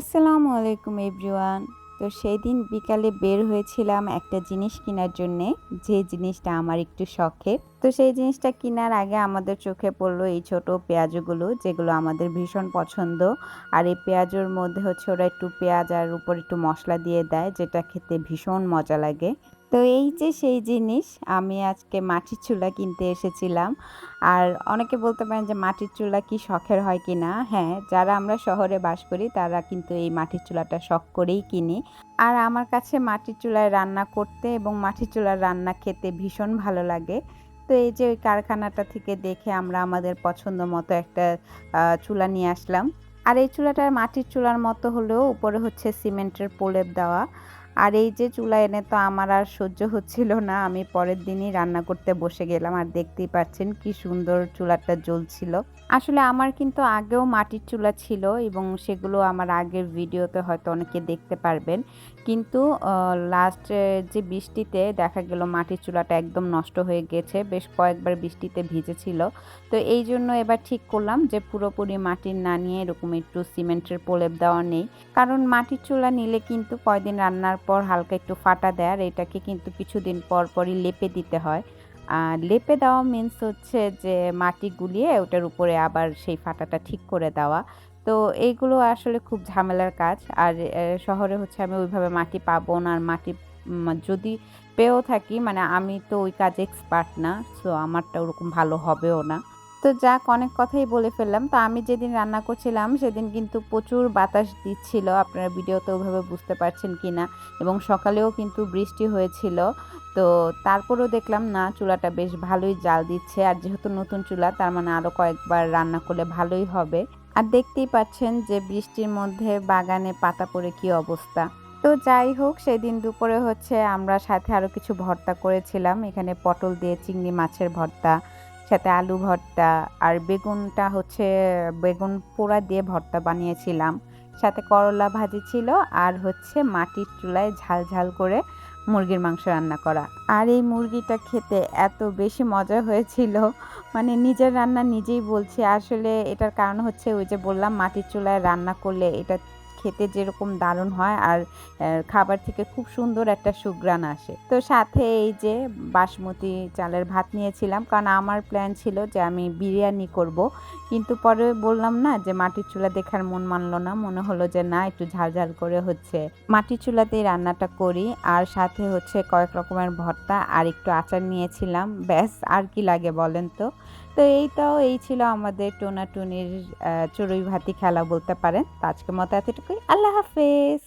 আসসালামু আলাইকুম এভরিওয়ান। তো সেই দিন বিকালে বের হয়েছিলাম একটা জিনিস কেনার জন্যে, যে জিনিসটা আমার একটু শখের। তো সেই জিনিসটা কেনার আগে আমাদের চোখে পড়ল এই ছোট পেঁয়াজগুলো, যেগুলো আমাদের ভীষণ পছন্দ। আর এই পেঁয়াজের মধ্যে হচ্ছে ওরা একটু পেঁয়াজ আর উপর একটু মশলা দিয়ে দেয়, যেটা খেতে ভীষণ মজা লাগে। তো এই যে সেই জিনিস, আমি আজকে মাটির চুলা কিনতে এসেছিলাম। আর অনেকে বলতে পারেন যে মাটির চুলা কি শখের হয় কি না? হ্যাঁ যারা আমরা শহরে বাস করি, তারা কিন্তু এই মাটির চুলাটা শখ করেই কিনি। আর আমার কাছে মাটির চুলায় রান্না করতে এবং মাটির চুলার রান্না খেতে ভীষণ ভালো লাগে। তো এই যে ওই কারখানাটা থেকে দেখে আমরা আমাদের পছন্দ মতো একটা চুলা নিয়ে আসলাম। আর এই চুলাটা মাটির চুলার মতো হলেও উপরে হচ্ছে সিমেন্টের প্রলেপ দেওয়া। আর এই যে চুলা এনে তো আমার আর সহ্য হচ্ছিল না, আমি পরের দিনই রান্না করতে বসে গেলাম আর দেখতেই পাচ্ছেন কি সুন্দর চুলাটা জ্বলছিল। আসলে আমার কিন্তু আগেও মাটির চুলা ছিল এবং সেগুলো আমার আগের ভিডিওতে হয়তো অনেকে দেখতে পারবেন। কিন্তু লাস্ট যে বৃষ্টিতে দেখা গেল মাটির চুলাটা একদম নষ্ট হয়ে গেছে, বেশ কয়েকবার বৃষ্টিতে ভিজেছিল। তো এই জন্য এবার ঠিক করলাম যে পুরোপুরি মাটির না নিয়ে এরকম একটু সিমেন্টের প্রলেপ দেওয়া নেই। কারণ মাটির চুলা নিলে কিন্তু কয়দিন রান্নার পর হালকা একটু ফাটা দেয় আর এটাকে কিন্তু কিছুদিন পর পরই লেপে দিতে হয়। আর লেপে দেওয়া মিন্স হচ্ছে যে মাটি গুলিয়ে ওটার উপরে আবার সেই ফাটাটা ঠিক করে দেওয়া। তো এইগুলো আসলে খুব ঝামেলার কাজ। আর শহরে হচ্ছে আমি ওইভাবে মাটি পাবো না। আর মাটি যদি পেয়েও থাকি মানে আমি তো ওই কাজে এক্সপার্ট না সো আমারটা ওরকম ভালো হবেও না। তো যাক, অনেক কথাই বলে ফেললাম। তো আমি যেদিন রান্না করছিলাম, সেদিন কিন্তু প্রচুর বাতাস দিচ্ছিল। আপনারা ভিডিওতে ওভাবে বুঝতে পারছেন কি না এবং সকালেও কিন্তু বৃষ্টি হয়েছিল। তো তারপরেও দেখলাম, না, চুলাটা বেশ ভালোই জাল দিচ্ছে। আর যেহেতু নতুন চুলা, তার মানে আরও কয়েকবার রান্না করলে ভালোই হবে। আর দেখতেই পাচ্ছেন যে বৃষ্টির মধ্যে বাগানে পাতা পড়ে কি অবস্থা। তো যাই হোক, সেদিন দুপুরে হচ্ছে আমরা সাথে আরও কিছু ভর্তা করেছিলাম। এখানে পটল দিয়ে চিংড়ি মাছের ভর্তা সাথে আলু ভর্তা আর বেগুনটা হচ্ছে, বেগুন পোড়া দিয়ে ভর্তা বানিয়েছিলাম। সাথে করলা ভাজি ছিল আর হচ্ছে মাটির চুলায় ঝাল ঝাল করে মুরগির মাংস রান্না করা। আর এই মুরগিটা খেতে এত বেশি মজা হয়েছিল। মানে নিজের রান্না নিজেই বলছি, আসলে এটার কারণ হচ্ছে ওই যে বললাম, মাটির চুলায় রান্না করলে এটা খেতে যেরকম দারুণ হয় আর খাবার থেকে খুব সুন্দর একটা সুগ্রান আসে। তো সাথে এই যে বাসমতি চালের ভাত নিয়েছিলাম, কারণ আমার প্ল্যান ছিল যে আমি বিরিয়ানি করব। কিন্তু পরে বললাম না যে মাটির চুলা দেখার মন মানলো না, মনে হলো যে না, একটু ঝাল ঝাল করে হচ্ছে মাটির চুলাতেই রান্নাটা করি। আর সাথে হচ্ছে কয়েক রকমের ভর্তা আর একটু আচার নিয়েছিলাম। ব্যাস, আর কি লাগে বলেন তো? তো এইটাও এই ছিল আমাদের টোনা টুনির চড়ুই ভাতি খেলা বলতে পারেন। তো আজকের মতো এতটুকুই। আল্লাহ হাফেজ।